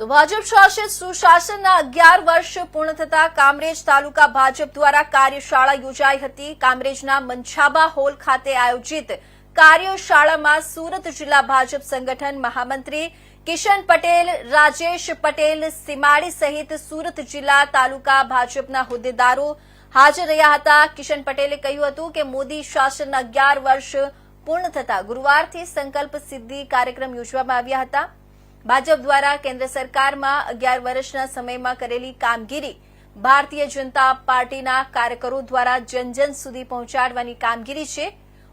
તો ભાજપ શાસિત સુશાસનના અગિયાર વર્ષ પૂર્ણ થતા કામરેજ તાલુકા ભાજપ દ્વારા કાર્યશાળા યોજાઈ હતી. કામરેજના મંછાબા હોલ ખાતે આયોજિત કાર્યશાળામાં સુરત જિલ્લા ભાજપ સંગઠન મહામંત્રી કિશન પટેલ, રાજેશ પટેલ, સીમાડી સહિત સુરત જિલ્લા તાલુકા ભાજપના હોદ્દેદારો હાજર રહ્યા હતા. કિશન પટેલે કહ્યું હતું કે મોદી શાસનના અગિયાર વર્ષ પૂર્ણ થતા ગુરુવારથી સંકલ્પ સિદ્ધિ કાર્યક્રમ યોજવામાં આવ્યા હતા. ભાજપ દ્વારા કેન્દ્ર સરકારમાં અગિયાર વર્ષના સમયમાં કરેલી કામગીરી ભારતીય જનતા પાર્ટીના કાર્યકરો દ્વારા જન જન સુધી પહોંચાડવાની કામગીરી છે.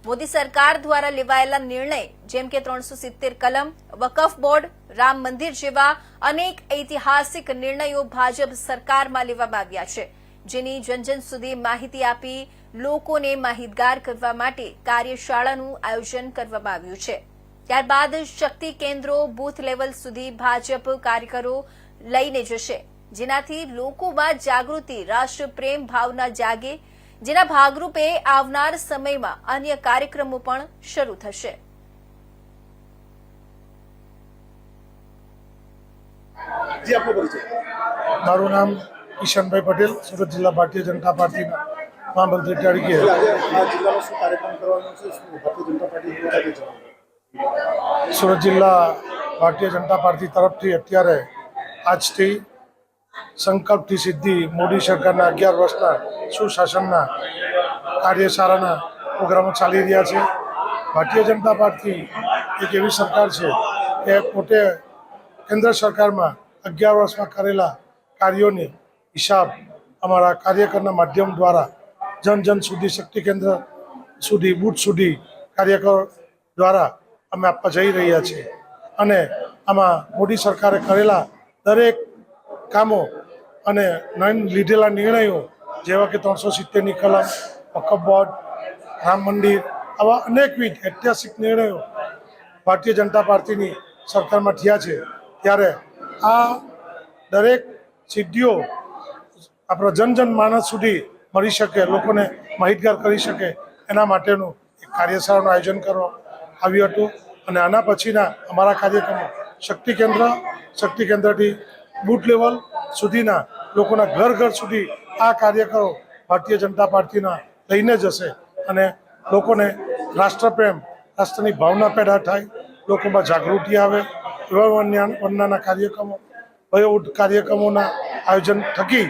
મોદી સરકાર દ્વારા લેવાયેલા નિર્ણય, જેમ કે ત્રણસો સિત્તેર કલમ, વકફ બોર્ડ, રામ મંદિર જેવા અનેક ઐતિહાસિક નિર્ણયો ભાજપ સરકારમાં લેવામાં આવ્યા છે. જેની જન જન સુધી માહિતી આપી લોકોને માહિતગાર કરવા માટે કાર્યશાળાનું આયોજન કરવામાં આવ્યું છે. ત્યારબાદ શક્તિ કેન્દ્રો બુથ લેવલ સુધી ભાજપ કાર્યકરો લઈને જશે. જેનાથી લોકોમાં જાગૃતિ રાષ્ટ્રપ્રેમ ભાવના જાગે જેના ભાગરૂપે આવનાર સમયમાં અન્ય કાર્યક્રમો પણ શરૂ થશે. મારું નામ કિશનભાઈ પટેલ સુરત જિલ્લા ભારતીય જનતા પાર્ટીના મહામંત્રી તરીકે. સુરત જિલ્લા ભારતીય જનતા પાર્ટી તરફથી અત્યારે આજથી સંકલ્પથી સિદ્ધિ મોદી સરકારના અગિયાર વર્ષના સુશાસનના કાર્યશાળાના પ્રોગ્રામો ચાલી રહ્યા છે. ભારતીય જનતા પાર્ટી એક એવી સરકાર છે કે પોતે કેન્દ્ર સરકારમાં અગિયાર વર્ષમાં કરેલા કાર્યોની હિસાબ અમારા કાર્યકરના માધ્યમ દ્વારા જન જન સુધી શક્તિ કેન્દ્ર સુધી, બૂથ સુધી કાર્યકર દ્વારા અમે આપવા જઈ રહ્યા છીએ. અને આમાં મોદી સરકારે કરેલા દરેક કામો અને લીધેલા નિર્ણયો, જેવા કે ત્રણસો સિત્તેરની કલમ, વકફ બોર્ડ, રામ મંદિર, આવા અનેકવિધ ઐતિહાસિક નિર્ણયો ભારતીય જનતા પાર્ટીની સરકારમાં થયા છે. ત્યારે આ દરેક સિદ્ધિઓ આપણા જન જન માણસ સુધી મળી શકે, લોકોને માહિતગાર કરી શકે, એના માટેનું એક કાર્યશાળાનું આયોજન કરવામાં આવ્યું હતું. અને આના પછીના અમારા કાર્યક્રમો શક્તિ કેન્દ્ર, શક્તિ કેન્દ્રથી બૂથ લેવલ સુધીના લોકોના ઘર ઘર સુધી આ કાર્યકરો ભારતીય જનતા પાર્ટીના લઈને જશે અને લોકોને રાષ્ટ્રપ્રેમ, રાષ્ટ્રની ભાવના પેદા થાય, લોકોમાં જાગૃતિ આવે એવા વન્યના કાર્યક્રમો, વયોવૃદ્ધ કાર્યક્રમોના આયોજન થકી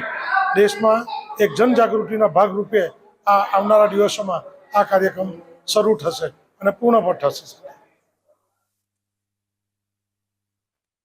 દેશમાં એક જનજાગૃતિના ભાગરૂપે આ આવનારા દિવસોમાં આ કાર્યક્રમ શરૂ થશે અને પૂર્ણ પણ થશે.